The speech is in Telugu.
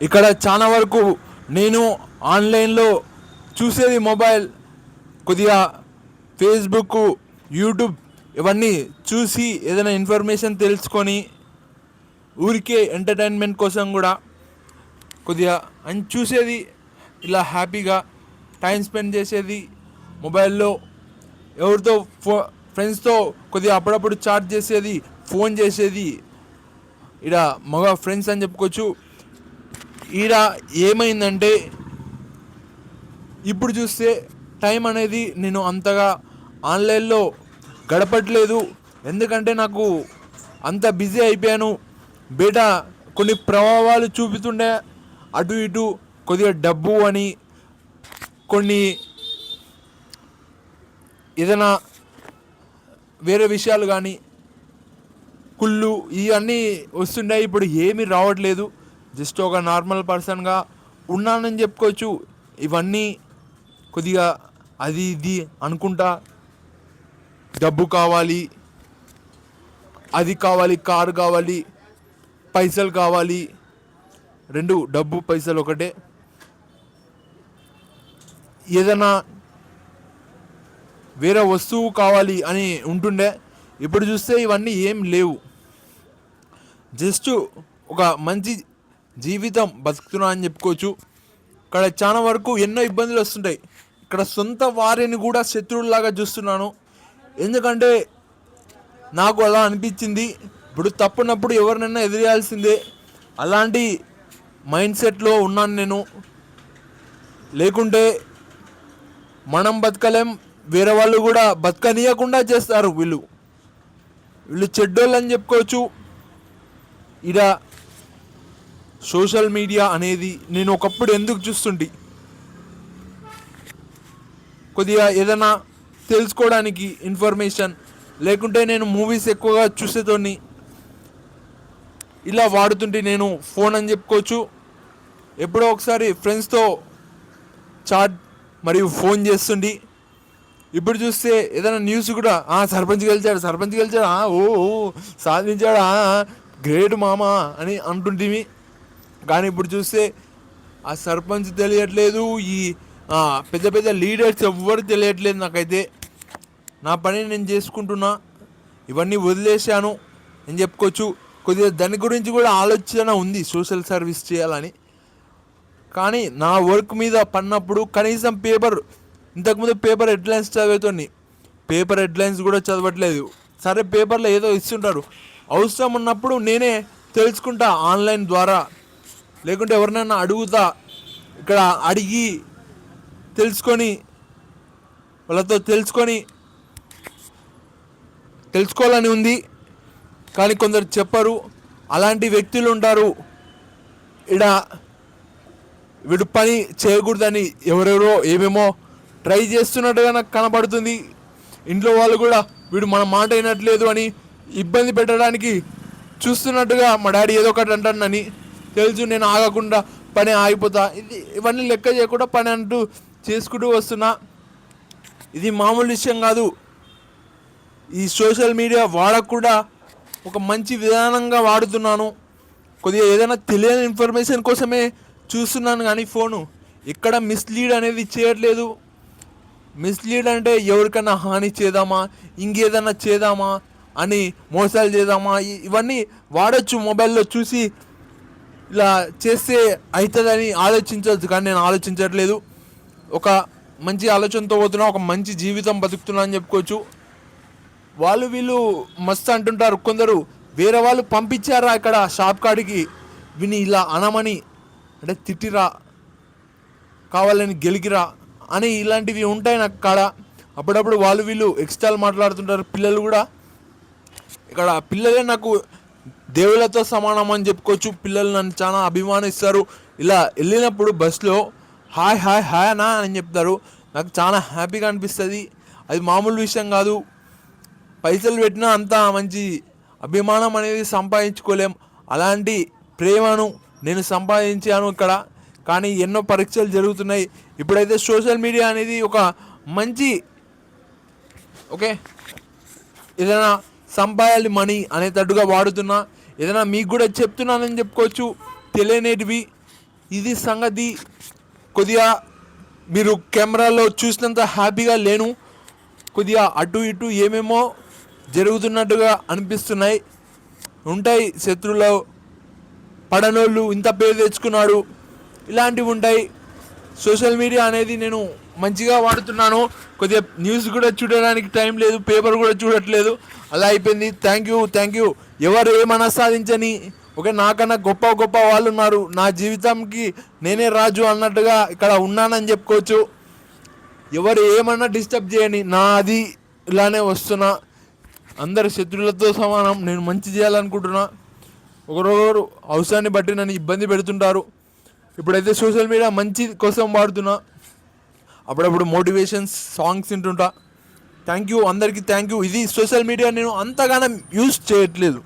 ఇక్కడ చాలా వరకు నేను ఆన్లైన్లో చూసేది మొబైల్ కొద్దిగా ఫేస్బుక్ యూట్యూబ్ ఇవన్నీ చూసి ఏదైనా ఇన్ఫర్మేషన్ తెలుసుకొని ఊరికే ఎంటర్టైన్మెంట్ కోసం కూడా కొద్దిగా అని చూసేది ఇలా హ్యాపీగా టైం స్పెండ్ చేసేది మొబైల్లో. ఎవరితో ఫో ఫ్రెండ్స్తో కొద్దిగా అప్పుడప్పుడు చాట్ చేసేది ఫోన్ చేసేది. ఇలా మగ ఫ్రెండ్స్ అని చెప్పుకోవచ్చు. ఈడ ఏమైందంటే ఇప్పుడు చూస్తే టైం అనేది నేను అంతగా ఆన్లైన్లో గడపట్లేదు. ఎందుకంటే నాకు అంత బిజీ అయిపోయాను. బయట కొన్ని ప్రభావాలు చూపుతుండే. అటు ఇటు కొద్దిగా డబ్బు అని కొన్ని ఏదైనా వేరే విషయాలు కానీ కుళ్ళు ఇవన్నీ వస్తుండే. ఇప్పుడు ఏమీ రావట్లేదు. జస్ట్ ఒక నార్మల్ పర్సన్గా ఉన్నానని చెప్పుకోవచ్చు. ఇవన్నీ కొద్దిగా అది ఇది అనుకుంటా. డబ్బు కావాలి అది కావాలి కారు కావాలి పైసలు కావాలి. రెండు డబ్బు పైసలు ఒకటే. ఏదైనా వేరే వస్తువు కావాలి అని ఉంటుండే. ఇప్పుడు చూస్తే ఇవన్నీ ఏం లేవు. జస్ట్ ఒక మంచి జీవితం బతుకుతున్నా అని చెప్పుకోవచ్చు. ఇక్కడ చాలా వరకు ఎన్నో ఇబ్బందులు వస్తుంటాయి. ఇక్కడ సొంత వారిని కూడా శత్రువులాగా చూస్తున్నాను. ఎందుకంటే నాకు అలా అనిపించింది. ఇప్పుడు తప్పునప్పుడు ఎవరినైనా ఎదిరేయాల్సిందే. అలాంటి మైండ్ సెట్లో ఉన్నాను నేను. లేకుంటే మనం బతకలేం. వేరే వాళ్ళు కూడా బతకనీయకుండా చేస్తారు వీళ్ళు. వీళ్ళు చెడ్డోళ్ళు అని చెప్పుకోవచ్చు. ఇలా సోషల్ మీడియా అనేది నేను ఒకప్పుడు ఎందుకు చూస్తుంటి? కొద్దిగా ఏదైనా తెలుసుకోవడానికి ఇన్ఫర్మేషన్ లేకుంటే నేను మూవీస్ ఎక్కువగా చూసేతోని ఇలా వాడుతుంటే నేను ఫోన్ అని చెప్పుకోవచ్చు. ఎప్పుడో ఒకసారి ఫ్రెండ్స్తో చాట్ మరియు ఫోన్ చేస్తుండి ఇప్పుడు చూస్తే ఏదైనా న్యూస్ కూడా ఆ సర్పంచ్ గెలిచాడు సర్పంచ్ గెలిచాడు ఆ, ఓ సాధించాడు గ్రేట్ మామా అని అంటుంటివి. కానీ ఇప్పుడు చూస్తే ఆ సర్పంచ్ తెలియట్లేదు ఈ పెద్ద పెద్ద లీడర్స్ ఎవ్వరు తెలియట్లేదు నాకైతే. నా పని నేను చేసుకుంటున్నా ఇవన్నీ వదిలేశాను అని చెప్పుకోవచ్చు. కొద్దిగా దాని గురించి కూడా ఆలోచన ఉంది సోషల్ సర్వీస్ చేయాలని. కానీ నా వర్క్ మీద పడినప్పుడు కనీసం పేపర్ ఇంతకుముందు పేపర్ హెడ్లైన్స్ చదువుతుంది పేపర్ హెడ్లైన్స్ కూడా చదవట్లేదు. సరే పేపర్లో ఏదో ఇస్తుంటారు. అవసరం ఉన్నప్పుడు నేనే తెలుసుకుంటా ఆన్లైన్ ద్వారా. లేకుంటే ఎవరినైనా అడుగుతా ఇక్కడ అడిగి తెలుసుకొని వాళ్ళతో తెలుసుకొని తెలుసుకోవాలని ఉంది. కానీ కొందరు చెప్పరు. అలాంటి వ్యక్తులు ఉంటారు. ఇడ వీడు పని చేయకూడదని ఎవరెవరో ఏమేమో ట్రై చేస్తున్నట్టుగా నాకు కనబడుతుంది. ఇంట్లో వాళ్ళు కూడా వీడు మన మాట అయినట్లేదు అని ఇబ్బంది పెట్టడానికి చూస్తున్నట్టుగా మా డాడీ ఏదో ఒకటి అంటానని తెలుసు నేను ఆగకుండా పని ఆగిపోతా. ఇది ఇవన్నీ లెక్క చేయకుండా పని అంటూ చేసుకుంటూ వస్తున్నా. ఇది మామూలు విషయం కాదు. ఈ సోషల్ మీడియా వాడకుండా ఒక మంచి విధానంగా వాడుతున్నాను. కొద్దిగా ఏదైనా తెలియని ఇన్ఫర్మేషన్ కోసమే చూస్తున్నాను కానీ ఫోను. ఎక్కడ మిస్లీడ్ అనేది చేయట్లేదు. మిస్లీడ్ అంటే ఎవరికైనా హాని చేద్దామా? ఇంకేదైనా చేద్దామా? అని మోసాలు చేద్దామా? ఇవన్నీ వాడచ్చు మొబైల్లో చూసి ఇలా చేస్తే అవుతుందని ఆలోచించవచ్చు కానీ నేను ఆలోచించట్లేదు. ఒక మంచి ఆలోచనతో పోతున్నా ఒక మంచి జీవితం బతుకుతున్నా అని చెప్పుకోవచ్చు. వాళ్ళు వీళ్ళు మస్తు అంటుంటారు కొందరు వేరే వాళ్ళు పంపించారా ఇక్కడ షాప్ కాడికి? విని ఇలా అనమని అంటే తిట్టిరా కావాలని గెలికిరా అని ఇలాంటివి ఉంటాయి నాకు కాడ. అప్పుడప్పుడు వాళ్ళు వీళ్ళు ఎక్స్ట్రాలు మాట్లాడుతుంటారు పిల్లలు కూడా. ఇక్కడ పిల్లలే నాకు దేవుళ్ళతో సమానం అని చెప్పుకోవచ్చు. పిల్లలు నన్ను చాలా అభిమానిస్తారు. ఇలా వెళ్ళినప్పుడు బస్సులో హాయ్ హాయ్ హాయ్ అనా అని చెప్తారు. నాకు చాలా హ్యాపీగా అనిపిస్తుంది. అది మామూలు విషయం కాదు. పైసలు పెట్టినా అంత మంచి అభిమానం అనేది సంపాదించుకోలేం. అలాంటి ప్రేమను నేను సంపాదించాను ఇక్కడ. కానీ ఎన్నో పరీక్షలు జరుగుతున్నాయి. ఇప్పుడైతే సోషల్ మీడియా అనేది ఒక మంచి ఓకే? ఏదైనా సంపాదాలి మనీ అనేటట్టుగా వాడుతున్నా. ఏదైనా మీకు కూడా చెప్తున్నానని చెప్పుకోవచ్చు. తెలియనేటివి ఇది సంగతి కొద్దిగా మీరు కెమెరాలో చూసినంత హ్యాపీగా లేను. కొద్దిగా అటు ఇటు ఏమేమో జరుగుతున్నట్టుగా అనిపిస్తున్నాయి. ఉంటాయి శత్రువులు పడనోళ్ళు ఇంత పేరు తెచ్చుకున్నాడు. ఇలాంటివి ఉంటాయి. సోషల్ మీడియా అనేది నేను మంచిగా వాడుతున్నాను. కొద్దిగా న్యూస్ కూడా చూడడానికి టైం లేదు పేపర్ కూడా చూడట్లేదు. అలా అయిపోయింది. థ్యాంక్ యూ థ్యాంక్ యూ ఎవరు ఏమన్నా సాధించని ఒక నాకన్నా గొప్ప గొప్ప వాళ్ళు ఉన్నారు. నా జీవితంకి నేనే రాజు అన్నట్టుగా ఇక్కడ ఉన్నానని చెప్పుకోవచ్చు. ఎవరు ఏమన్నా డిస్టర్బ్ చేయని నా అది ఇలానే వస్తున్నా. అందరు శత్రులతో సమానం. నేను మంచి చేయాలనుకుంటున్నా. ఒకరొకరు అవసరాన్ని బట్టి నన్ను ఇబ్బంది పెడుతుంటారు. ఇప్పుడైతే సోషల్ మీడియా మంచి కోసం వాడుతున్నా. అప్పుడప్పుడు మోటివేషన్స్ సాంగ్స్ వింటుంటా. థ్యాంక్ యూ అందరికీ థ్యాంక్ యూ ఇది సోషల్ మీడియా నేను అంతగానం యూజ్ చేయట్లేదు.